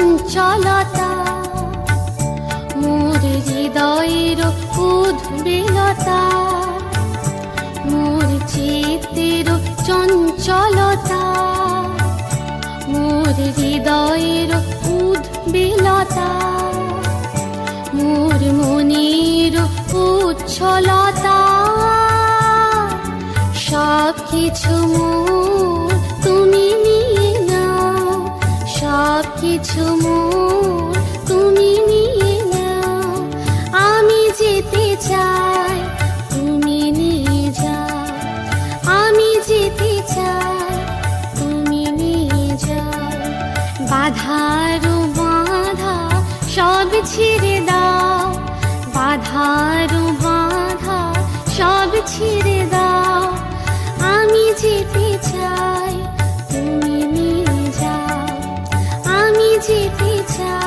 চঞ্চলতা মোর হৃদয়ের উদ্বেলতা। মোর চিত্তের চঞ্চলতা। মোর হৃদয়ের উদ্বেলতা। মোর মনের উচ্ছলতা। সব কিছু মোর কিছু তুমি আমি যেতে চাই, তুমি আমি যেতে চাই, তুমি সব দাও। বাধারো বাধা সব ছেড়ে দাও। আমি যেতে চাই। স্মৃতি চা